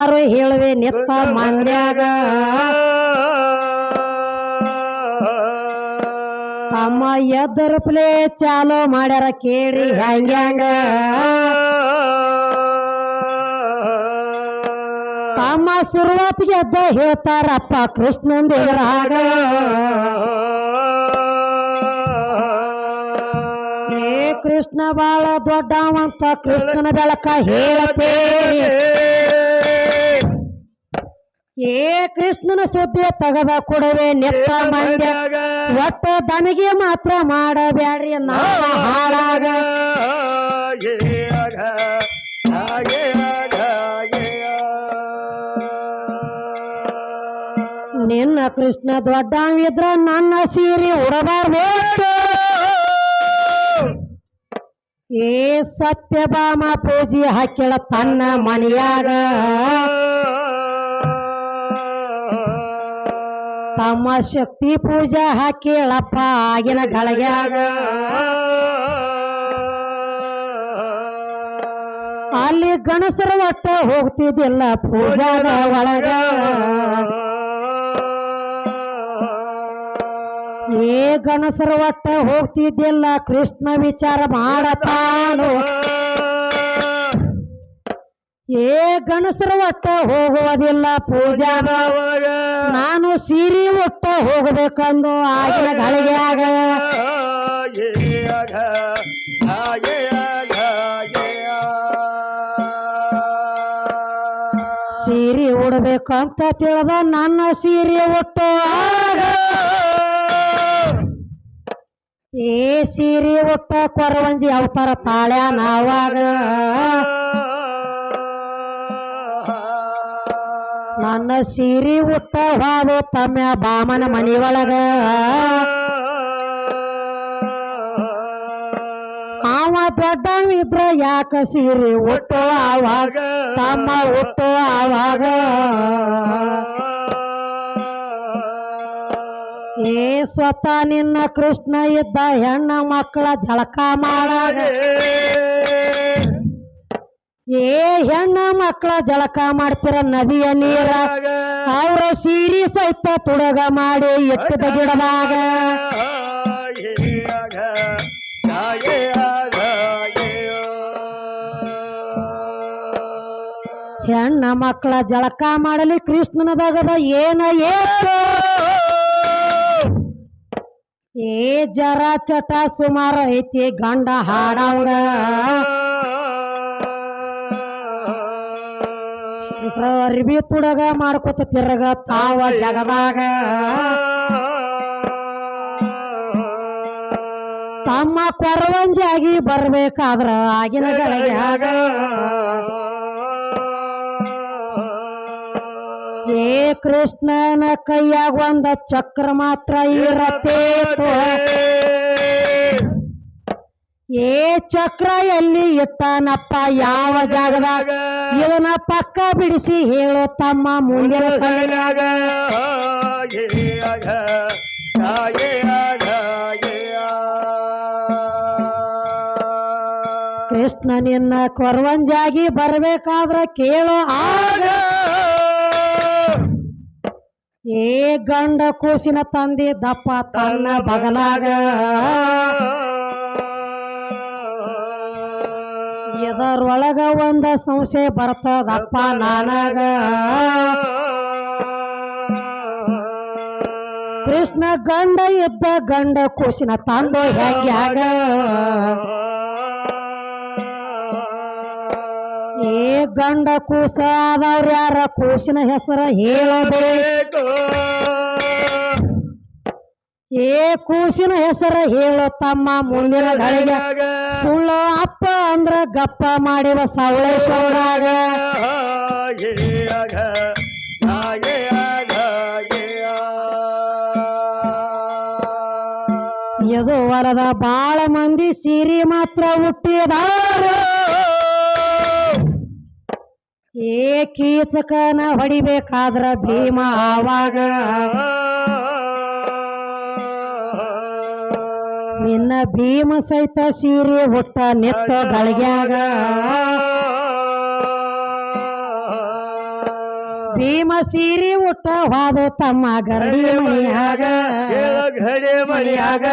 ಯಾರು ಹೇಳುವೆ ನಿತ್ತ ಮಂಡ್ಯಾಗ ತಮ್ಮ ಎದ್ದರ ಪ್ಲೇ ಚಾಲೋ ಮಾಡ್ಯಾರ ಕೇಳಿ ಹ್ಯಾಂಗ್ಯಾಂಗ ತಮ್ಮ ಶುರುವಾತಿಗೆ ಎದ್ದ ಹೇಳ್ತಾರಪ್ಪ ಕೃಷ್ಣನ್ ದೇವರಾಗ ಏ ಕೃಷ್ಣ ಬಾಳ ದೊಡ್ಡವಂತ ಕೃಷ್ಣನ ಬೆಳಕ ಹೇಳತೇರಿ ಏ ಕೃಷ್ಣನ ಸುದ್ದಿ ತಗದ ಕೊಡವೆ ನೆತ್ತ ಮಂಡ್ಯ. ಒಟ್ಟ ದನಿಗೆ ಮಾತ್ರ ಮಾಡಬ್ಯಾಡ್ರಿ ನಾವ ಹಾಳಾಗ. ನಿನ್ನ ಕೃಷ್ಣ ದೊಡ್ಡವಿದ್ರ ನನ್ನ ಸೀರೆ ಉಡಬಾರ್ದು. ಏ ಸತ್ಯಭಾಮ ಪೂಜೆ ಹಾಕಿಳ ತನ್ನ ಮನೆಯಾಗ. ತಮ್ಮ ಶಕ್ತಿ ಪೂಜೆ ಹಾಕೇಳಪ್ಪ. ಆಗಿನ ಗಳಗ್ಯಾಗ ಅಲ್ಲಿ ಗಣಸರ ಒಟ್ಟ ಹೋಗ್ತಿದ್ದಿಲ್ಲ ಪೂಜಾದ ಒಳಗ. ಏ ಗಣಸರ ಒಟ್ಟ ಹೋಗ್ತಿದ್ದಿಲ್ಲ ಕೃಷ್ಣ ವಿಚಾರ ಮಾಡತಾನು. ಏ ಗಣಸರ ಒಟ್ಟ ಹೋಗುವುದಿಲ್ಲ ಪೂಜಾ ನಾನು ಸೀರೆ ಒಟ್ಟ ಹೋಗಬೇಕಂದು ಆಗಿನ ಗಳಿಗ್ಯಾಗ ಸೀರೆ ಅಂತ ತಿಳಿದ ನನ್ನ ಸೀರೆ ಒಟ್ಟು ಆಗ. ಏ ಸೀರೆ ಒಟ್ಟ ಕೊರವಂಜಿ ಅವತಾರ ತಾಳ್ಯ ನಾವಾಗ. ನನ್ನ ಸೀರೆ ಉಟ್ಟ ತಮ್ಮ ಬಾಮನ ಮನಿಯೊಳಗ ಅವ ದೊಡ್ಡವಿದ್ರ ಯಾಕ ಸೀರೆ ಆವಾಗ ತಮ್ಮ ಉಟ್ಟು ಆವಾಗ ಏ ಸ್ವತಃ ನಿನ್ನ ಕೃಷ್ಣ ಇದ್ದ ಹೆಣ್ಣ ಮಕ್ಕಳ ಜಳಕ ಮಾಡಾಗ. ಏ ಹೆಣ್ಣ ಮಕ್ಕಳ ಜಳಕ ಮಾಡ್ತಿರ ನದಿಯ ನೀರ. ಅವ್ರ ಸೀರಿ ಸಹಿತ ತುಡಗ ಮಾಡಿ ಎತ್ತದ ಗಿಡದಾಗ. ಹೆಣ್ಣ ಮಕ್ಕಳ ಜಳಕ ಮಾಡಲಿ ಕೃಷ್ಣನದಾಗದ ಏನ ಏತು? ಏ ಜರ ಚಟ ಸುಮಾರು ಐತಿ ಗಂಡ ಹಾಡಂಗ ಹೆಸ್ರ ಅರ್ಬಿ ತುಡಗ ಮಾಡ್ಕೊತ ತಿರಗ ತಾವ ಜಗದಾಗ. ತಮ್ಮ ಕೊರವಂಜಾಗಿ ಬರ್ಬೇಕಾದ್ರ ಆಗಿನ ಗಳಿಗ್ಯಾಗ ಏ ಕೃಷ್ಣನ ಕೈಯಾಗ ಒಂದ ಚಕ್ರ ಮಾತ್ರ ಇರತ್ತೇತು ಏ ಚಕ್ರ ಎಲ್ಲಿ ಇಟ್ಟನಪ್ಪ ಯಾವ ಜಾಗದಾಗ? ಇದನ್ನ ಪಕ್ಕ ಬಿಡಿಸಿ ಹೇಳೋ ತಮ್ಮ ಮುಂದಿನ ಸಲನ್ಯಾಗ ಕೃಷ್ಣ ನಿನ್ನ ಕೊರವಂಜಾಗಿ ಬರ್ಬೇಕಾದ್ರ ಕೇಳೋ ಆಗ. ಏ ಗಂಡ ಕೂಸಿನ ತಂದೆ ದಪ್ಪ ತನ್ನ ಬಗಲಾಗ. ಇದರೊಳಗ ಒಂದ ಸಂಶಯ ಬರ್ತದಪ್ಪ ನನಗ. ಕೃಷ್ಣ ಗಂಡ ಇದ್ದ ಗಂಡ ಕೂಸಿನ ತಂದು ಹೆಂಗ್ಯಾಗ ಏ ಗಂಡ ಕೂಸ ಆದವ್ರ ಯಾರ ಕೂಸಿನ ಹೆಸರ ಹೇಳಬೇಕು? ಏ ಕೂಸಿನ ಹೆಸರ ಹೇಳೋ ತಮ್ಮ ಮುಂದಿನ ಗಳಿಗೆ ಸುಳ್ಳು ಅಪ್ಪ ಅಂದ್ರ ಗಪ್ಪ ಮಾಡಿವ ಸವಳೇಶ್ವರಾಗ ಎದು ವರದ ಬಾಳ ಮಂದಿ ಸಿರಿ ಮಾತ್ರ ಹುಟ್ಟಿದಾರ ಏ ಕೀಚಕನ ಹೊಡಿಬೇಕಾದ್ರ ಭೀಮ ಆವಾಗ. ನಿನ್ನ ಭೀಮ ಸಹಿತ ಸೀರೆ ಹುಟ್ಟ ನೆತ್ತ ಗಳಿಗ್ಯಾಗ. ಭೀಮ ಸೀರೆ ಹುಟ್ಟ ಹಾದು ತಮ್ಮ ಗರಡಿ ಮನೆಯಾಗ. ಗರಡಿ ಮನಿಯಾಗ.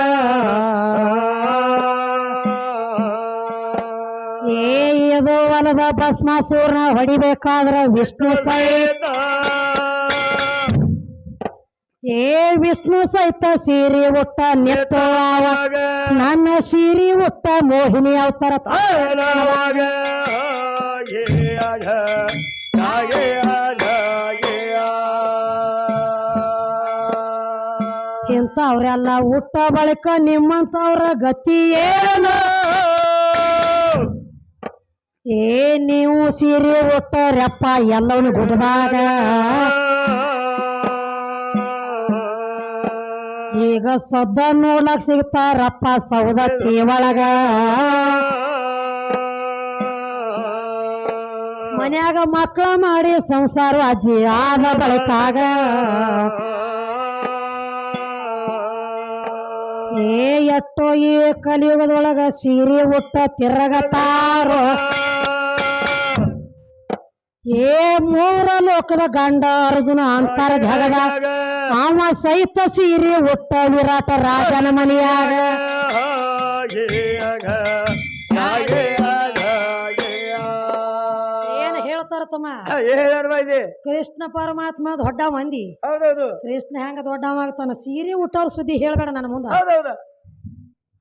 ಏ ಇದು ಹೊಲದ ಭಸ್ಮಾಸೂರ್ನ ಹೊಡಿಬೇಕಾದ್ರ ವಿಷ್ಣು ಸಹಿತ. ಏ ವಿಷ್ಣು ಸಹಿತ ಸೀರಿ ಉಟ್ಟ ನಿತ್ತು ಅವ ನನ್ನ ಸೀರಿ ಉಟ್ಟ ಮೋಹಿನಿ ಅವತಾರ. ಇಂಥವ್ರೆಲ್ಲ ಹುಟ್ಟ ಬಳಿಕ ನಿಮ್ಮಂಥವ್ರ ಗತಿ ಏನು? ಏ ನೀವು ಸೀರೆ ಉಟ್ಟರಪ್ಪ ಎಲ್ಲವನು ಗುಡ್ದಾಗ ಈಗ ಸದ್ದ ನೋಡ್ಲಕ್ ಸಿಗ್ತಾರಪ್ಪ ಸೌದತ್ತಿ ಒಳಗ ಮನ್ಯಾಗ ಮಕ್ಕಳ ಮಾಡಿ ಸಂಸಾರ ಅಜ್ಜಿ ಆದ ಬಳಿಕಾಗ. ಏ ಎಟ್ಟೋ ಈ ಕಲಿಯುಗದೊಳಗ ಸೀರೆ ಉಟ್ಟ ತಿರಗತಾರೋ. ಏ ಮೂರ ಲೋಕದ ಗಂಡ ಅರ್ಜುನ ಅಂತಾರ ಜಗದ. ಅವ ಸಹಿತ ಸೀರೆ ಒಟ್ಟ ವಿರಾಟ ರಾಜನ ಮನೆಯಾಗ. ಏನ್ ಹೇಳ್ತಾರ ತಮ್ಮ? ಕೃಷ್ಣ ಪರಮಾತ್ಮ ದೊಡ್ಡ ಮಂದಿ. ಹೌದೌದು. ಕೃಷ್ಣ ಹೆಂಗ ದೊಡ್ಡವ ಆಗ್ತಾನ ಸೀರೆ ಉಟ್ಟವ್ರ ಸುದ್ದಿ ಹೇಳ್ಬೇಡ ನನ್ನ ಮುಂದ.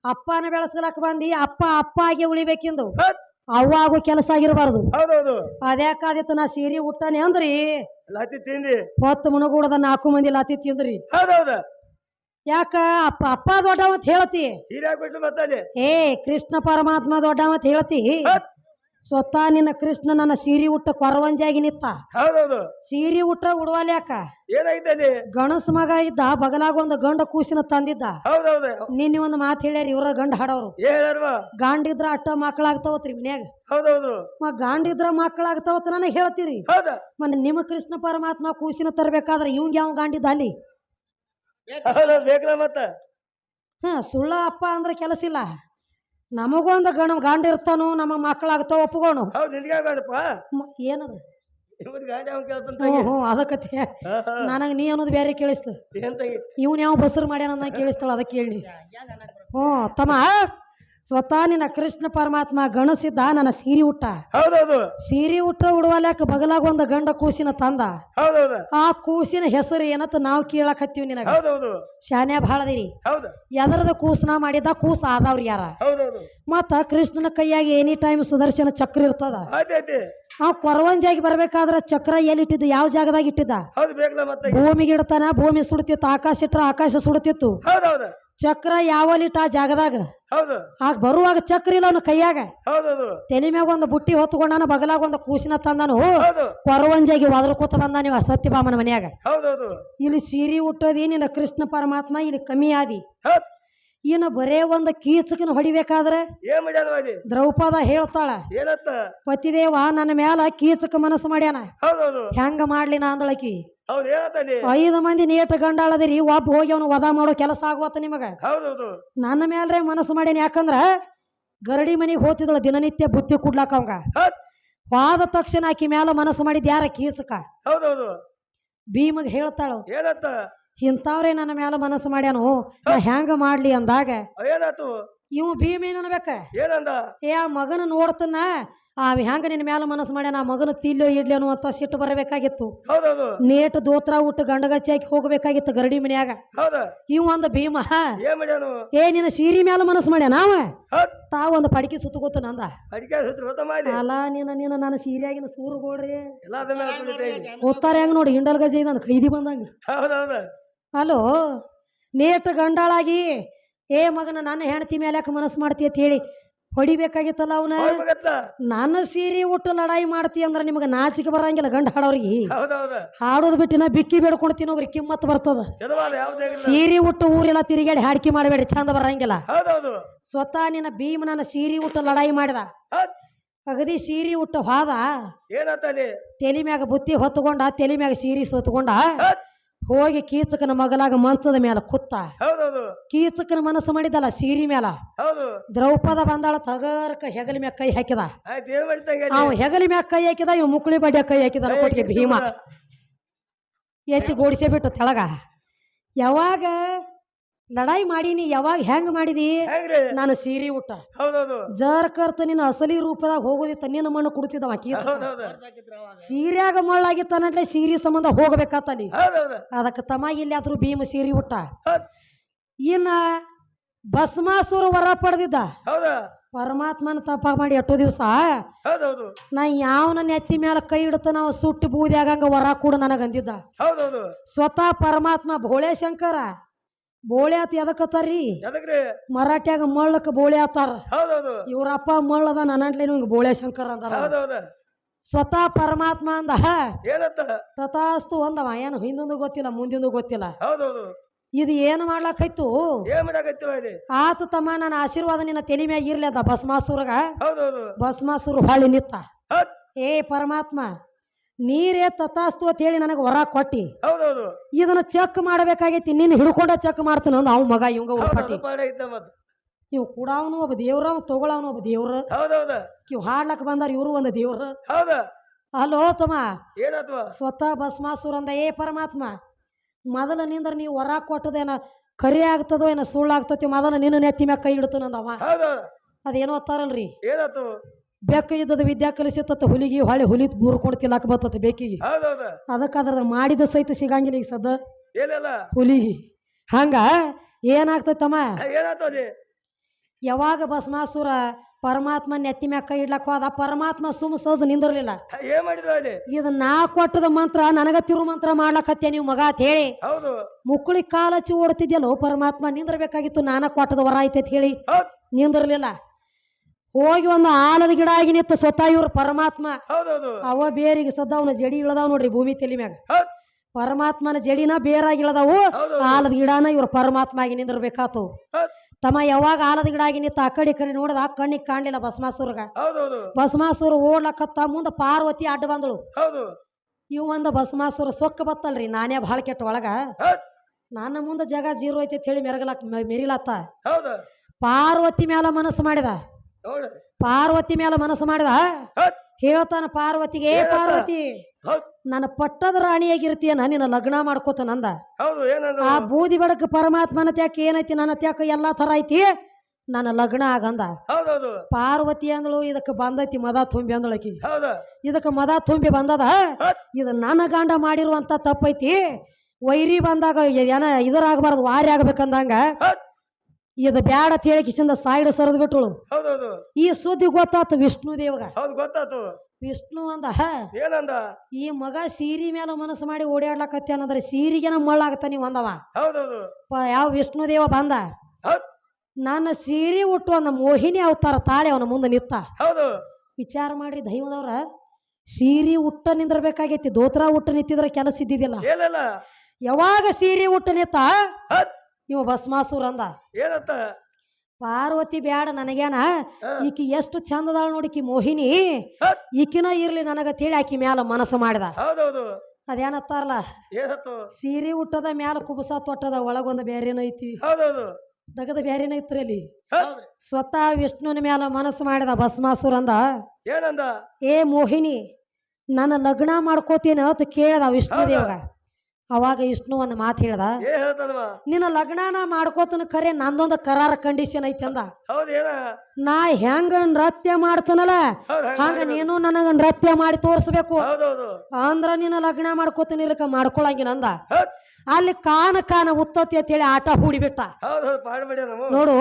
ಅಪ್ಪನ ಬೆಳೆಸಲಕ್ ಬಂದಿ ಅಪ್ಪ ಅಪ್ಪ ಆಗಿ ಉಳಿಬೇಕೆಂದು ಅವ್ವ ಆಗೋ ಕೆಲಸ ಆಗಿರಬಾರ್ದು. ಹೌದೌದು. ಅದ್ಯಾಕಾದಿತ್ತು ನಾ ಸೀರೆ ಉಟ್ಟಾನೆ ಅಂದ್ರಿ? ಲತಿ ತಿಂಡಿ ಹೊತ್ತು ಮುಣಗೂಡದ ನಾಲ್ಕು ಮಂದಿ ಲಾತಿ ತಿಂದ್ರಿ. ಹೌದೌದು. ಯಾಕ ಅಪ್ಪ ಅಪ್ಪ ದೊಡ್ಡವ ಅಂತ ಹೇಳ್ತಿ? ಹಾಕ್ಬಿಟ್ಟು ಏ ಕೃಷ್ಣ ಪರಮಾತ್ಮ ದೊಡ್ಡವ ಅಂತ ಹೇಳ್ತಿ. ಸ್ವತಃ ನಿನ್ನ ಕೃಷ್ಣ ನನ್ನ ಸೀರೆ ಉಟ್ಟ ಕೊರವಂಜಾಗಿ ನಿತ್ತ. ಹೌದೌದು. ಸೀರೆ ಉಟ್ಟ ಉಡವಾಲಿ ಯಾಕ? ಏನಾಗಿದೆ ಅಲ್ಲಿ ಗಣಸ್ ಮಗ ಇದ್ದ ಬಗಲಾಗ ಒಂದು ಗಂಡ ಕೂಸಿನ ತಂದಿದ್ದ. ಹೌದೌದು. ನಿನ್ನೆ ಒಂದು ಮಾತು ಹೇಳ್ಯಾರ ಇವ್ರ ಗಂಡ ಹಾಡೋರು. ಗಾಂಡ ಗಾಂಡಿದ್ರ ಅಟ್ಟ ಮಕ್ಕಳಾಗ್ತಾವತ್ರಿ ಮನ್ಯಾಗ. ಹೌದೌದು. ಮ ಗಾಂಡಿದ್ರ ಮಕ್ಕಳಾಗ್ತಾವತ್ ನಾನು ಹೇಳ್ತೀರಿ. ಮನೆ ನಿಮ್ಮ ಕೃಷ್ಣ ಪರಮಾತ್ಮ ಕೂಸಿನ ತರಬೇಕಾದ್ರೆ ಇವಂಗ ಯಾವ ಗಾಂಡಿದ್ದ ಅಲ್ಲಿ? ಹ ಬೇಕಲ್ಲ ಮತ್ತ. ಹಾ ಸುಳ್ಳ ಅಪ್ಪ ಅಂದ್ರೆ ಕೆಲಸ ಇಲ್ಲ. ನಮಗೊಂದು ಗಣ ಗಾಂಡ ಇರ್ತಾನು ನಮ್ಮ ಮಕ್ಕಳಾಗ್ತಾವ ಒಪ್ಕೋಣ ಹೌದು ನಿನ್ಗೆ ಬೇಡಪ್ಪ ಮ- ಏನದು? ಇವ್ರ ಗಾಡಿ ಅವ್ನು ಹ್ಞೂ ಹ್ಞೂ ಅದಕ್ಕತಿ ನನಗೆ ನೀ ಅನ್ನೋದು ಬೇರೆ ಕೇಳಿಸ್ತು. ಏನ್ ತಂಗಿ? ಇವ್ನು ಯಾವ ಬಸರು ಮಾಡ್ಯಾನ ಕೇಳಿಸ್ತಾಳ ಅದಕ್ಕೆ ಕೇಳಿ ಹ್ಞೂ ತಮ್ಮ. ಸ್ವತಃ ನಿನ್ನ ಕೃಷ್ಣ ಪರಮಾತ್ಮ ಗಣಸಿದ್ದ ನನ್ನ ಸೀರೆ ಉಟ್ಟ. ಹೌದೌದು. ಸೀರೆ ಉಟ್ಟ ಉಡುವಲ್ಯಾಕ ಬಗಲಾಗ ಒಂದು ಗಂಡ ಕೂಸಿನ ತಂದ. ಹೌದೌದು. ಆ ಕೂಸಿನ ಹೆಸರು ಏನತ್ತ ನಾವು ಕೇಳಕ್ ಹತ್ತೀವಿ ನಿನಗ. ಹೌದೌದು. ಶಾನ್ಯ ಬಾಳದಿರಿ ಹೌದು. ಎದರದ ಕೂಸನ ಮಾಡಿದ ಕೂಸ ಆದವ್ರಿ ಯಾರ? ಹೌದೌದು. ಮತ್ತ ಕೃಷ್ಣನ ಕೈಯಾಗಿ ಎನಿ ಟೈಮ್ ಸುದರ್ಶನ ಚಕ್ರ ಇರ್ತದ. ಆ ಕೊರವಂಜಾಗಿ ಬರ್ಬೇಕಾದ್ರ ಚಕ್ರ ಎಲ್ಲಿ ಇಟ್ಟಿದ್ದ ಯಾವ ಜಾಗದಾಗ ಇಟ್ಟಿದ್ದ? ಭೂಮಿಗೆ ಇಡ್ತಾನ ಭೂಮಿ ಸುಡ್ತಿತ್ತು ಆಕಾಶ ಇಟ್ರ ಆಕಾಶ ಸುಡ್ತಿತ್ತು. ಚಕ್ರ ಯಾವಲ್ಲಿಟ್ಟ ಆ ಜಾಗದಾಗ? ಹೌದು. ಆಗ ಬರುವಾಗ ಚಕ್ರ ಇಲ್ಲ ಅವನ ಕೈಯಾಗ. ಹೌದೌದು ತಲೆ ಮ್ಯಾಗ ಒಂದು ಬುಟ್ಟಿ ಹೊತ್ಕೊಂಡಾನ ಬಗಲಾಗ ಒಂದು ಕೂಸಿನ ತಂದಾನು. ಹೌದು. ಕೊರವಂಜಾಗಿ ಒದರ್ಕೋತ ಬಂದ ನೀವು ಸತ್ಯಭಾಮನ ಮನ್ಯಾಗ. ಹೌದೌದು ಇಲ್ಲಿ ಸೀರೆ ಉಟ್ಟೋದಿ ನಿನ್ನ ಕೃಷ್ಣ ಪರಮಾತ್ಮ ಇಲ್ಲಿ ಕಮ್ಮಿ ಆದಿ. ಇನ್ನು ಬರೇ ಒಂದು ಕೀಚಕನ ಹೊಡಿಬೇಕಾದ್ರೆ ಏನ್ ಮಾಡ್ಯಾನ ಅಲ್ಲಿ? ದ್ರೌಪದ ಹೇಳ್ತಾಳ ಏನತ್ತ? ಪತಿದೇವ ನನ್ನ ಮ್ಯಾಲ ಕೀಚಕ ಮನಸ್ಸು ಮಾಡ್ಯಾನ. ಹೌದೌದು. ಹೆಂಗ ಮಾಡ್ಲಿ ನಾ ಅಂದಳಕಿ? ಹೌದು ಐದು ಮಂದಿ ನೇಟ ಗಂಡಾಳದಿರಿ ಒಬ್ಬ ಹೋಗಿ ಅವನು ವದ ಮಾಡೋ ಕೆಲಸ ಆಗುವತ್ತ ನಿಮಗ? ಹೌದೌದು. ನನ್ನ ಮ್ಯಾಲ್ರೆ ಮನಸ್ಸು ಮಾಡ್ಯಾನ ಯಾಕಂದ್ರ ಗರಡಿ ಮನೆಗೆ ಹೋತಿದಳ ದಿನನಿತ್ಯ ಬುತ್ತಿ ಕುಡ್ಲಾಕ ಅವಂಗ. ಪಾದ ಹೋದ ತಕ್ಷಣ ಆಕಿ ಮ್ಯಾಲ ಮನಸ್ಸು ಮಾಡಿದ್ಯಾರ ಕೀಸಕ ಕೀಚಕ ಹೌದೌದು. ಭೀಮಗ್ ಹೇಳ್ತಾಳ ಏನತ್ತ? ಇಂಥವ್ರೇ ನನ್ನ ಮ್ಯಾಲ ಮನಸ್ಸು ಮಾಡ್ಯಾನು? ನಾ ಹೆಂಗ ಮಾಡ್ಲಿ ಅಂದಾಗ? ಏನಾತು ಇವ್ ಭೀಮ ಏನ್ ಅನ್ಬೇಕ? ಏನಂದ? ಏ ಆ ಮಗನ ನೋಡ್ತನ? ಆ ಹೆಂಗ ನಿನ್ನ ಮ್ಯಾಲ ಮನಸ್ಸು ಮಾಡ್ಯಾನ? ಆ ಮಗನ ತಿಲ್ಲೋ ಇಡ್ಲಿ ಅಂತ ಸಿಟ್ಟು ಬರಬೇಕಾಗಿತ್ತು. ಹೌದೌದು. ನೇಟ್ ದೋತ್ರ ಉಟ್ಟು ಗಂಡಗಚ್ಚಿ ಹಾಕಿ ಹೋಗ್ಬೇಕಾಗಿತ್ತು ಗರಡಿ ಮನ್ಯಾಗ. ಹೌದ. ಇವ್ ಒಂದು ಭೀಮ. ಏನ್ ಮಾಡ್ಯಾನು? ಏ ನಿನ್ನ ಸೀರಿ ಮ್ಯಾಲ ಮನಸ್ಸು ಮಾಡ್ಯಾನ ಅವ? ತಾವೊಂದು ಪಡಿಕೆ ಸುತ್ತಗೋತ ನಂದ? ಅಡಿಕೆ ಸುತ್ತ ಮಾಡಿ. ಅಲ್ಲ ನಿನ್ನ ನೀನ ನನ್ನ ಸೀರಿಯಾಗಿನ ಸೂರು ಗೋಡ್ರಿ. ಎಲ್ಲ ಅದನ್ನ ಹೆಂಗ ನೋಡಿ? ಹಿಂಡಲ್ ಗಜ ಇದಂದ ಖೈದಿ ಬಂದಂಗ. ಹೌದೌದು. ಅಲೋ ನೇಟ್ ಗಂಡಾಳಾಗಿ. ಏ ಮಗನ ನನ್ನ ಹೆಂಡತಿ ಮೇಲೆ ಯಾಕೆ ಮನಸ್ಸು ಮಾಡ್ತಿ ಅಂತ ಹೇಳಿ. ಹೊಡಿಬೇಕಾಗಿತ್ತಲ್ಲ ಅವನ? ನನ್ನ ಸೀರೆ ಉಟ್ಟು ಲಡಾಯಿ ಮಾಡ್ತಿ ಅಂದ್ರೆ ನಿಮ್ಗೆ ನಾಚಿಕೆ ಬರಂಗಿಲ್ಲ ಗಂಡ ಹಾಡೋರಿಗೆ. ಹಾಡೋದು ಬಿಟ್ಟಿನ ಬಿಕ್ಕಿ ಬೇಡ್ಕೊಂಡು ತಿನ್ನೋಗ್ರಿ ಕಿಮ್ಮತ್ ಬರ್ತದ. ಸೀರಿ ಉಟ್ಟು ಊರೆಲ್ಲ ತಿರುಗಾಡಿ ಹಾಡಿಕೆ ಮಾಡಬೇಡಿ ಚಂದ ಬರಂಗಿಲ್ಲ. ಸ್ವತಃ ನಿನ್ನ ಭೀಮ ನನ್ನ ಸೀರೆ ಉಟ್ಟು ಲಡಾಯಿ ಮಾಡಿದ. ಅಗದಿ ಸೀರೆ ಉಟ್ಟು ಹಾದ. ತೆಲಿ ಮ್ಯಾಗ ಬುತ್ತಿ ಹೊತ್ಕೊಂಡ ತಲೆ ಮ್ಯಾಗ ಸೀರೆ ಸೊತ್ಕೊಂಡ. ಹೋಗಿ ಕೀಚಕನ ಮಗಲಾಗ ಮಂಚದ ಮೇಲೆ ಕುತ್ತ. ಹೌದೌದು. ಕೀಚಕನ ಮನಸ್ಸು ಮಾಡಿದಲ್ಲ ಸೀರಿ ಮೇಲ ಹೌದು. ದ್ರೌಪದ ಬಂದಾಳ ತಗರ್ಕ ಹೆಗಲ ಮ್ಯಾಗ ಕೈ ಹಾಕಿದ. ಅವ್ ಹೆಗಲಿ ಮಾಡ್ತಂಗ ಅವ ಹೆಗಲ ಮ್ಯಾಗ ಕೈ ಹಾಕಿದ ಇವ್ ಮುಕ್ಳಿ ಬಡ್ಯ ಕೈ ಹಾಕಿದ ಕೊಟ್ಟಿಗೆ ಭೀಮ. ಎತ್ತಿ ಗೋಡಿಸೇ ಬಿಟ್ಟು ತೆಳಗ. ಯಾವಾಗ ಲಡಾಯಿ ಮಾಡೀನಿ ಯಾವಾಗ ಹೆಂಗ್ ಮಾಡಿದಿ ಹೆಂಗ್ರಿ? ನಾನು ಸೀರೆ ಊಟ ಜರ್ಕರ್ತ ಜರ್ ಕರ್ತ ನಿನ್ನ ಅಸಲಿ ರೂಪದಾಗ ಹೋಗೋದಿತ್ತ ನಿನ್ನ ಮಣ್ಣು ಕುಡ್ತಿದ್ದವ ಆಕಿ. ಹೌದೌದು. ಸೀರ್ಯಾಗ ಮಳ್ಳಾಗಿತ್ತಾನಂದ್ರೆ ಸೀರೆ ಸಂಬಂಧ ಹೋಗ್ಬೇಕಾತ ಅಲ್ಲಿ ಹೌದೌದು. ಅದಕ್ಕೆ ತಮ್ಮ ಎಲ್ಲಿಯಾದ್ರೂ ಭೀಮ ಸೀರೆ ಊಟ ಹೌದ್. ಇನ್ನ ಭಸ್ಮಾಸುರ ವರ ಪಡೆದಿದ್ದ. ಹೌದಾ. ಪರಮಾತ್ಮನ ತಪ ಮಾಡಿ ಎಷ್ಟೋ ದಿವಸ. ಹೌದೌದು. ನಾ ಯಾವ ನನ್ನ ಎತ್ತಿ ಮೇಲೆ ಕೈ ಇಡ್ತ ನಾವು ಸುಟ್ಟು ಆಗಂಗ ವರ ಕೂಡ ನನಗಂದಿದ್ದ ಹೌದೌದು. ಸ್ವತಃ ಪರಮಾತ್ಮ ಭೋಳೆ ಶಂಕರ. ಬೋಳೆ ಆತ ಎದಕ್ಕತ್ತಾರ್ರಿ ಎದಕ್ರಿ? ಮರಾಠ್ಯಾಗ ಮಳ್ಳಕ್ಕ ಬೋಳೆ ಆತಾರ. ಹೌದೌದು. ಇವ್ರಪ್ಪ ಮಳ್ಳದ ನನ್ನಂಟ್ಲೆ ನಿಮ್ಗೆ ಬೋಳೆ ಶಂಕರ ಅಂತಾರ. ಹೌದೌದು. ಸ್ವತಃ ಪರಮಾತ್ಮ ಅಂದ ಏನಂತ? ತಥಾಸ್ತು ಅಂದವ ಏನು ಹಿಂದೊಂದು ಗೊತ್ತಿಲ್ಲ ಮುಂದಿಂದು ಗೊತ್ತಿಲ್ಲ. ಹೌದೌದು. ಇದು ಏನು ಮಾಡ್ಲಾಕೈತು? ಆತ ತಮ್ಮ ನನ್ನ ಆಶೀರ್ವಾದ ನಿನ್ನ ತಲೆ ಮ್ಯಾಗ ಇರ್ಲಿ ಅದ ಭಸ್ಮಾಸುರಗ ಭಸ್ಮಾಸುರ ಹೊಳ್ಳಿ ನಿತ್ತ. ಏ ಪರಮಾತ್ಮ ನೀರೇ ತಥಾಸ್ತು ಅಂತ ಹೇಳಿ ನನಗೆ ವರ ಕೊಟ್ಟಿ. ಹೌದೌದು. ಇದನ್ನ ಚೆಕ್ ಮಾಡಬೇಕಾಗೈತಿ ನಿನ್ನ ಹಿಡ್ಕೊಂಡ ಚೆಕ್ ಮಾಡ್ತಾನ ಅಂದ ಅವ್ ಮಗ ಇವಂಗ ಮತ್. ಇವ್ ಕುಡಾವನು ಒಬ್ಬ ದೇವ್ರ ಅವ್ನು ತಗೊಳವನು ಒಬ್ಬ ದೇವ್ರ. ಹೌದೌದ. ಇವ್ ಹಾಡ್ಲಕ್ ಬಂದಾರ ಇವರು ಒಂದು ದೇವ್ರ. ಹೌದ. ಅಲ್ಲೋ ತಮ್ಮ. ಏನಾತ್ವ? ಸ್ವತಃ ಭಸ್ಮಾಸುರ ಅಂದ ಏ ಪರಮಾತ್ಮ ಮೊದಲ ನಿಂದ್ರ ನೀವು ವರ ಕೊಟ್ಟದೇನ ಕರಿ ಆಗ್ತದೋ ಏನೋ ಸುಳ್ಳಾಗ್ತತಿ ಮೊದಲ ನಿನ್ನ ನೆತ್ತಿ ಮ್ಯಾಗ ಕೈ ಇಡ್ತಾನಂದವ ಅದೇನೋ ಅತ್ತಾರಲ್ರಿ ಬೆಕ್ಕ ಇದ್ದದ ವಿದ್ಯಾ ಕಲಿಸಿತ್ತ ಹುಲಿಗಿ ಹೊಳೆ ಹುಲಿ ಮುರ್ಕೊಂಡು ತಿಲ್ಲಾಕ ಬರ್ತತಿ ಬೇಕಿಗೆ. ಹೌದೌದ. ಅದಕ್ಕೆ ಅದ್ರ ಮಾಡಿದ ಸಹಿತ ಸಿಗಂಗಿಲ್ಲ ಈಗ ಸದ ಏನಿಲ್ಲ. ಹುಲಿಗಿ. ಹಂಗ ಏನಾಗ್ತೈತಮ್ಮ ಯಾವಾಗ ಭಸ್ಮಾಸುರ ಪರಮಾತ್ಮ ನೆತ್ತಿ ಮ್ಯಾಕ ಇಡ್ಲಕ್ ಹೋದ ಪರಮಾತ್ಮ ಸುಮ್ ಸಹಜ ನಿಂದಿರ್ಲಿಲ್ಲ. ಏನ್ ಅಲ್ಲಿ? ಇದು ನಾ ಕೊಟ್ಟದ ಮಂತ್ರ ನನಗ ತಿರು ಮಂತ್ರ ಮಾಡ್ಲಕತ್ತೆ ನೀವು ಮಗ ಅಂತ ಹೇಳಿ. ಹೌದು. ಮುಕ್ಕಳಿ ಕಾಲ ಹಚ್ಚಿ ಓಡ್ತಿದ್ಯಲ್ಲೋ ಪರಮಾತ್ಮ ನಿಂದಿರ್ಬೇಕಾಗಿತ್ತು ನಾನ ಕೊಟ್ಟದ ವರ ಐತೆ ಅಂತ ಹೇಳಿ ನಿಂದಿರ್ಲಿಲ್ಲ. ಹೋಗಿ ಒಂದು ಆಲದ ಗಿಡ ಆಗಿ ನಿಂತ ಸ್ವತಃ ಇವ್ರ ಪರಮಾತ್ಮ. ಹೌದೌದು. ಅವ ಬೇರಿಗೆ ಸದ್ದವನ ಜಡಿ ಇಳದಾವ್ ನೋಡ್ರಿ ಭೂಮಿ ತಲೆ ಮ್ಯಾಗ. ಹೌದ್. ಪರಮಾತ್ಮನ ಜಡಿನ ಬೇರಾಗಿ ಇಳದಾವು ಆಲದ ಗಿಡನ ಇವ್ರ ಪರಮಾತ್ಮ ಆಗಿ ನಿಂದಿರ್ಬೇಕಾತು. ಹೌದ್. ತಮ್ಮ ಯಾವಾಗ ಆಲದ ಗಿಡ ಆಗಿ ನಿಂತ ಆ ಕಡೆ ಈ ಕಡೆ ನೋಡಿದ ಆ ಕಣ್ಣಿಗೆ ಕಾಣ್ಲಿಲ್ಲ ಭಸ್ಮಾಸುರಗ. ಹೌದೌದು. ಭಸ್ಮಾಸುರ ಓಡ್ಲಕತ್ತ ಮುಂದ ಪಾರ್ವತಿ ಅಡ್ಡ ಬಂದಳು. ಹೌದು. ಇವ್ ಒಂದ ಭಸ್ಮಾಸುರ ಸೊಕ್ಕ ಬತ್ತಲ್ರಿ ನಾನೇ ಭಾಳ ಕೆಟ್ಟ ಒಳಗ. ಹೌದ್. ನನ್ನ ಮುಂದೆ ಜಗ ಜೀರೋ ಐತೆ ಅಂತ ಹೇಳಿ ಮೆರಗಲಕ್ ಮೆರಿಲತ್ತ ಹೌದು. ಪಾರ್ವತಿ ಮ್ಯಾಲ ಮನಸ್ಸು ಮಾಡಿದ. ಪಾರ್ವತಿ ಮೇಲೆ ಮನಸ್ಸು ಮಾಡಿದ? ಹೇಳ್ತಾನ ಪಾರ್ವತಿಗೆ ಏ ಪಾರ್ವತಿ ನನ್ನ ಪಟ್ಟದ ರಾಣಿಯಾಗಿರ್ತೀಯನ ನಿನ್ನ ಲಗ್ನ ಮಾಡ್ಕೋತ ನಂದ. ಹೌದು ಏನಂದ ಆ ಬೂದಿ ಬೆಳಕು ಪರಮಾತ್ಮನ ತ್ಯಾಕ ಏನೈತಿ ನನ್ನ ತ್ಯಾಕ ಎಲ್ಲಾ ತರ ಐತಿ ನನ್ನ ಲಗ್ನ ಆಗಂದ. ಪಾರ್ವತಿ ಅಂದಳು ಇದಕ್ಕೆ ಬಂದೈತಿ ಮದ ತುಂಬಿ ಅಂದಳಕಿ ಇದಕ್ಕೆ ಮದ ತುಂಬಿ ಬಂದದ? ಇದು ನನ್ನ ಗಂಡ ಮಾಡಿರುವಂತ ತಪ್ಪೈತಿ. ವೈರಿ ಬಂದಾಗ ಏನ ಇದರಾಗಬಾರ್ದು ವಾರಿ ಆಗ್ಬೇಕಂದಂಗ. ಇದು ಬ್ಯಾಡ ಅಂತ ಹೇಳಿ ಕಿಸಿಂದ ಸೈಡ್ ಸರದ್ ಬಿಟ್ಟಳು. ಹೌದೌದು. ಈ ಸುದ್ದಿ ಗೊತ್ತಾತು ವಿಷ್ಣು ದೇವಗ. ಹೌದು ಗೊತ್ತಾತು. ವಿಷ್ಣು ಅಂದ ಏನಂದ? ಈ ಮಗ ಸೀರಿ ಮೇಲೆ ಮನಸ್ಸು ಮಾಡಿ ಓಡಾಡ್ಲಕತ್ಯಾನಂದ್ರೆ ಸೀರಿಗೆನ ಮಳ್ಳಾಗತ್ತ ನೀವು ಅಂದವ. ಹೌದೌದು. ಯಾವ ವಿಷ್ಣು ದೇವ ಬಂದ? ನನ್ನ ಸೀರೆ ಉಟ್ಟು ಅಂದ ಮೋಹಿನಿ ಅವತಾರ ತಾಳೆ ಅವನ ಮುಂದೆ ನಿತ್ತ. ಹೌದು. ವಿಚಾರ ಮಾಡ್ರಿ ದೈವದವ್ರ ಸೀರೆ ಉಟ್ಟ ನಿಂದಿರ್ಬೇಕಾಗೈತಿ ದೋತ್ರ ಉಟ್ಟ ನಿಂತಿದ್ರೆ ಕೆಲಸ ಇದ್ದಿದ್ದಿಲ್ಲ. ಯಾವಾಗ ಸೀರೆ ಉಟ್ಟ ನಿತ್ತ? ಇವ ಭಸ್ಮಾಸುರ ಅಂದ. ಏನಂತ? ಪಾರ್ವತಿ ಬ್ಯಾಡ ನನಗೇನ. ಈಕಿ ಎಷ್ಟು ಚಂದದಾಳ ನೋಡಿಕಿ ಮೋಹಿನಿ. ಈಕಿನ ಇರ್ಲಿ ನನಗ ತಿಳಿ ಆಕಿ ಮ್ಯಾಲ ಮನಸ್ಸು ಮಾಡಿದ. ಹೌದೌದು. ಅದೇನತ್ತಾರಲ್ಲ? ಸೀರೆ ಉಟ್ಟದ ಮ್ಯಾಲ ಕುಬಸ ತೊಟ್ಟದ ಒಳಗೊಂದು ಬ್ಯಾರೇನ ಐತಿ. ದಗದ ಬ್ಯಾರೇನ ಐತ್ರಿ ಅಲ್ಲಿ. ಸ್ವತಃ ವಿಷ್ಣುವಿನ ಮ್ಯಾಲ ಮನಸ್ಸು ಮಾಡಿದ ಭಸ್ಮಾಸುರ ಅಂದ. ಏನಂದ? ಏ ಮೋಹಿನಿ ನನ್ನ ಲಗ್ನ ಮಾಡ್ಕೋತೀನಿ ಅಂತ ಕೇಳದ ವಿಷ್ಣು ದೇವಗ ಅವಾಗ ವಿಷ್ಣು ಒಂದು ಮಾತು ಹೇಳ್ದ ಹೇಳ್ತಾನವ ನಿನ್ನ ಲಗ್ನಾನ ಮಾಡ್ಕೋತನ ಖರೆ ನಂದೊಂದು ಕರಾರ ಕಂಡೀಷನ್ ಐತಿ ಅಂದ. ನಾ ಹೆಂಗ ನೃತ್ಯ ಮಾಡ್ತಾನಲ್ಲ ಹೌದ್ ಹಂಗ್ ಹಂಗ ನೀನು ನನಗ ನೃತ್ಯ ಮಾಡಿ ತೋರಿಸ್ಬೇಕು. ಹೌದೌದು ಅಂದ್ರ ನಿನ್ನ ಲಗ್ನ ಮಾಡ್ಕೋತೀನಿ ಇಲ್ಲಕ ಮಾಡ್ಕೊಳಂಗಿಲ್ಲ ಅಂದ. ಹೌದ್. ಅಲ್ಲಿ ಕಾನ ಕಾನ ಉತ್ತತಿ ಅಂತೇಳಿ ಆಟ ಹೂಡಿಬಿಟ್ಟ. ಹೌದೌದು ಪಾಡ್ಬೇಡ ನಾವು ನೋಡು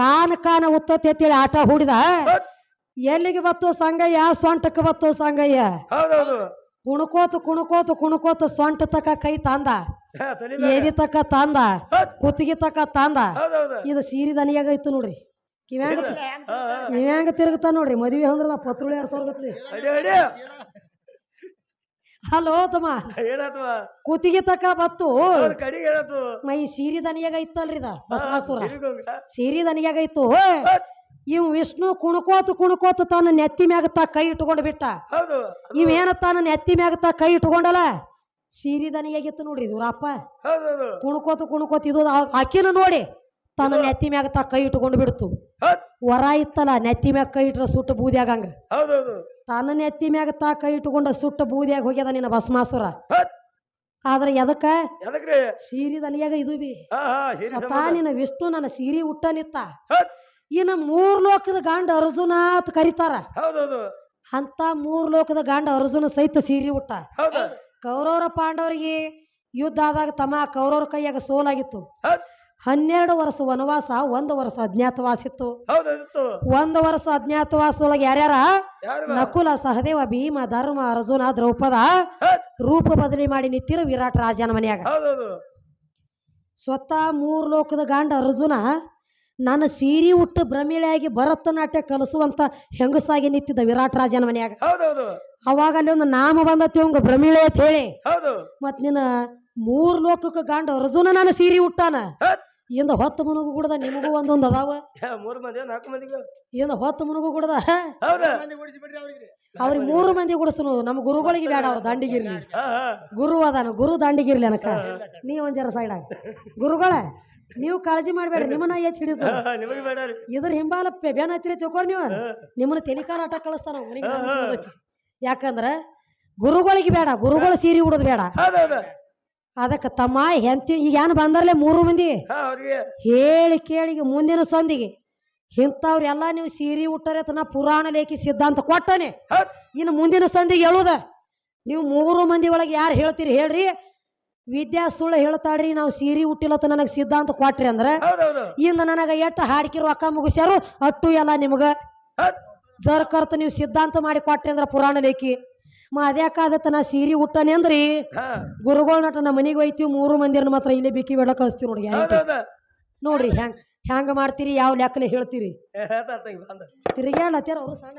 ಕಾನ ಕಾನ ಉತ್ತತಿ ಅಂತೇಳಿ ಆಟ ಹೂಡಿದ. ಹೌದ್. ಎಲ್ಲಿಗೆ ಬತ್ತು ಸಂಗಯ್ಯ ಸೊಂಟಕ್ಕೆ ಬತ್ತು ಸಂಗಯ್ಯ? ಹೌದೌದು ಕುಣಕೋತ ಕುಣಕೋತ ಕುಣಕೋತ ಸೊಂಟ ತಕ ಕೈ ತಂದ. ಏರಿ ಏದಿ ತಕ ತಂದ. ಕುತ್ತಿಗೆ ತಕ ತಂದ. ಇದು ಸೀರಿ ದನಿಯಾಗ ಇತ್ತು ನೋಡ್ರಿ. ಕಿವ್ಯಾಂಗ. ಕಿವ್ಯಾಂಗ ತಿರುಗತ ನೋಡ್ರಿ. ಮದ್ವೆ ಅಂದ್ರದ ಪತ್ರುಳಿ ಎರಡ್ ಸಾವಿರ ಗತ್ಲಿ. ಹಲೋ ತಮ್ಮ. ಕುತ್ತಿಗೆ ತಕ ಬತ್ತು. ಮೈ ಸೀರಿ ದನಿಯಾಗ ಇತ್ತಲ್ರಿ ಇದ ಬಸವಾಸುರ. ಸೀರಿ ದನಿಯಾಗ ಇತ್ತು. ಇವ್ ವಿಷ್ಣು ಕುಣ್ಕೋತ ಕುಣ್ಕೋತ ತನ್ನ ನೆತ್ತಿ ಮ್ಯಾಗ ತಾ ಕೈ ಇಟ್ಕೊಂಡು ಬಿಟ್ಟ. ಹೌದು. ಇವೇನ ತಾನ ನೆತ್ತಿ ಮ್ಯಾಗ ತಾ ಕೈ ಇಟ್ಕೊಂಡಲ್ಲ? ಸೀರಿ ದನಿಯಾಗಿತ್ತು ನೋಡ್ರಿ ಇವ್ರಪ್ಪ ಹೌದೌದು. ಕುಣ್ಕೋತ ಕುಣ್ಕೋತ ಇದು ಆಕಿನ ನೋಡಿ ತನ್ನ ನೆತ್ತಿ ಮ್ಯಾಗ ತಾ ಕೈ ಇಟ್ಕೊಂಡು ಬಿಡ್ತು. ವರ ಇತ್ತಲ್ಲ ನೆತ್ತಿ ಮ್ಯಾಗ ಕೈ ಇಟ್ರ ಸುಟ್ಟ ಬೂದಿಯಾಗಂಗ ಹೌದೌದು. ತನ್ನ ನೆತ್ತಿ ಮ್ಯಾಗ ತಾ ಕೈ ಇಟ್ಕೊಂಡ ಸುಟ್ಟ ಬೂದಿಯಾಗ ಹೋಗ್ಯದ ನಿನ್ನ ಭಸ್ಮಾಸುರ. ಆದ್ರೆ ಎದಕ್ಕ? ಎದಕ್ರಿ? ಸೀರಿ ದನಿಯಾಗ ಇದು ಬಿ. ಸ್ವತಃ ನಿನ್ನ ವಿಷ್ಣು ನನ್ನ ಸೀರಿ ಹುಟ್ಟನಿತ್ತ. ಇನ್ನ ಮೂರ್ ಲೋಕದ ಗಾಂಡ ಅರ್ಜುನ ಅಂತ ಕರೀತಾರ. ಹೌದೌದು. ಅಂತ ಮೂರ್ ಲೋಕದ ಗಾಂಡ ಅರ್ಜುನ ಸಹಿತ ಸೀರಿ ಉಟ್ಟ. ಹೌದ. ಕೌರವರ ಪಾಂಡವರಿಗೆ ಯುದ್ಧ ಆದಾಗ ತಮ್ಮ ಕೌರವರ ಕೈಯಾಗ ಸೋಲಾಗಿತ್ತು. ಹನ್ನೆರಡು ವರ್ಷ ವನವಾಸ ಒಂದು ವರ್ಷ ಅಜ್ಞಾತವಾಸ ಇತ್ತು ಒಂದು ವರ್ಷ ಅಜ್ಞಾತವಾಸದೊಳಗೆ ಯಾರ್ಯಾರ? ಯಾರು? ನಕುಲ ಸಹದೇವ ಭೀಮ ಧರ್ಮ ಅರ್ಜುನ ದ್ರೌಪದ ರೂಪ ಬದಲಿ ಮಾಡಿ ನಿಂತಿರು ವಿರಾಟ್ ರಾಜನ ಮನೆಯಾಗ. ಸ್ವತಃ ಮೂರು ಲೋಕದ ಗಾಂಡ ಅರ್ಜುನ ನನ್ನ ಸೀರಿ ಉಟ್ಟು ಭ್ರಮಿಳೆಯಾಗಿ ಭರತನಾಟ್ಯ ಕಲಿಸುವಂತ ಹೆಂಗಸಾಗಿ ನಿಂತಿದ್ದ ವಿರಾಟ್ ರಾಜನ ಮನ್ಯಾಗ. ಅವಾಗ ಅಲ್ಲಿ ಒಂದು ನಾಮ ಬಂದತಿ ಅವಂಗ ಭ್ರಮಿಳೆ ಅಂತ ಹೇಳಿ. ಹೌದು. ಮತ್ ನಿನ್ನ ಮೂರ್ ಲೋಕಕ್ಕೆ ಗಾಂಡ ಅರ್ಜುನ ನಾನು ಸೀರಿ ಉಟ್ಟಾನ. ಇಂದ ಹೊತ್ತು ಮುನುಗು ಕೂಡದ ನಿಮಗೂ ಒಂದೊಂದು ಅದಾವ. ಮೂರ್ ಮಂದಿ ನಾಲ್ಕು ಮಂದಿಗೆ. ಇಂದ ಹೊತ್ತು ಮುನುಗು ಕುಡ್ದ ಹೌದಾ. ಅವ್ರಿಗೆ. ಮೂರು ಮಂದಿ ಗುಡಿಸನು. ನಮ್ಮ ಗುರುಗಳಿಗೆ ಬೇಡ ಅವ್ರು ದಾಂಡಿಗಿರ್ಲಿ. ಗುರು ಅದಾನ ಗುರು ದಾಂಡಿಗಿರ್ಲಿ ಅನಕ. ನೀ ಒಂದ್ ಜರ ಸೈಡ್ ಗುರುಗಳ ನೀವು ಕಾಳಜಿ ಮಾಡಬೇಡ ನಿಮ್ಮನ್ನ ಎತ್ತಿ ಹಿಡಿದು ನಿಮಗೆ ಬೇಡ ರೀ. ಇದ್ರ ಹಿಂಬಾಲ ಬೇನ್ ಹತ್ತಿರ ತಿಳ್ಕೊರ್ ನೀವು. ನಿಮ್ಮನ್ನ ತೆಲಿಕಾಲ ಆಟ ಕಳಿಸ್ತಾನ ಯಾಕಂದ್ರ ಗುರುಗಳಿಗೆ ಬೇಡ ಗುರುಗಳು ಸೀರೆ ಉಡೋದು ಬೇಡ. ಹೌದೌದ ಅದಕ್ಕೆ ತಮ್ಮ ಹೆಂತಿ ಈಗ ಏನ್ ಬಂದರ್ಲೆ ಮೂರು ಮಂದಿ? ಹಾ ಅವ್ರಿಗೆ. ಹೇಳಿ ಕೇಳಿ ಮುಂದಿನ ಸಂದಿಗೆ ಇಂಥವ್ರೆಲ್ಲ ನೀವು ಸೀರೆ ಉಟ್ಟರೆ ಅಂತ ನಾ ಪುರಾಣ ಲೇಖಿ ಸಿದ್ಧಾಂತ ಕೊಟ್ಟನೆ. ಹೌದ್. ಇನ್ನು ಮುಂದಿನ ಸಂದಿಗೆ ಹೇಳುದ ನೀವು ಮೂರು ಮಂದಿ ಒಳಗೆ ಯಾರು ಹೇಳ್ತೀರಿ ಹೇಳ್ರಿ. ವಿದ್ಯಾ ಸುಳ್ಳು ಹೇಳ್ತಾಡ್ರಿ ನಾವು ಸೀರೆ ಹುಟ್ಟಿಲ್ಲ ನನಗೆ ಸಿದ್ಧಾಂತ ಕೊಟ್ರಿ ಅಂದ್ರೆ ಹೌದೌದು. ಇಂದ ನನಗೆ ಎಷ್ಟು ಹಾಡ್ಕಿರೋ ಅಕ್ಕ ಮುಗಿಸ್ಯಾರು ಅಟ್ಟು ಎಲ್ಲ ನಿಮ್ಗೆ. ಹೌದ್. ಜರ್ಕರ್ತ ನೀವು ಸಿದ್ಧಾಂತ ಮಾಡಿ ಕೊಟ್ರಿ ಅಂದ್ರೆ ಪುರಾಣ ಲೇಖಿ. ಮ ಅದ್ಯಾಕಾದತ್ತ ನಾ ಸೀರೆ ಹುಟ್ಟನೆ ಅಂದ್ರಿ ಹಾ. ಗುರುಗಳ ನಟ ನಮ್ಮ ಮನೆಗೆ ಒಯ್ತೀವಿ ಮೂರು ಮಂದಿರನ್ನ ಮಾತ್ರ ಇಲ್ಲಿ ಬಿಕ್ಕಿ ಬಿಡಕ್ಕೆ ಕಳಿಸ್ತೀವಿ ನೋಡಿ ಹೌದೌದ. ನೋಡ್ರಿ ಹೆಂಗ್ ಹೆಂಗ್ ಮಾಡ್ತೀರಿ ಯಾವ ಲೆಕ್ಕಲೆ ಹೇಳ್ತೀರಿ. ಹೇಳ್ತಾ ಬಂದ. ಅವರು ಸಣ್ಣ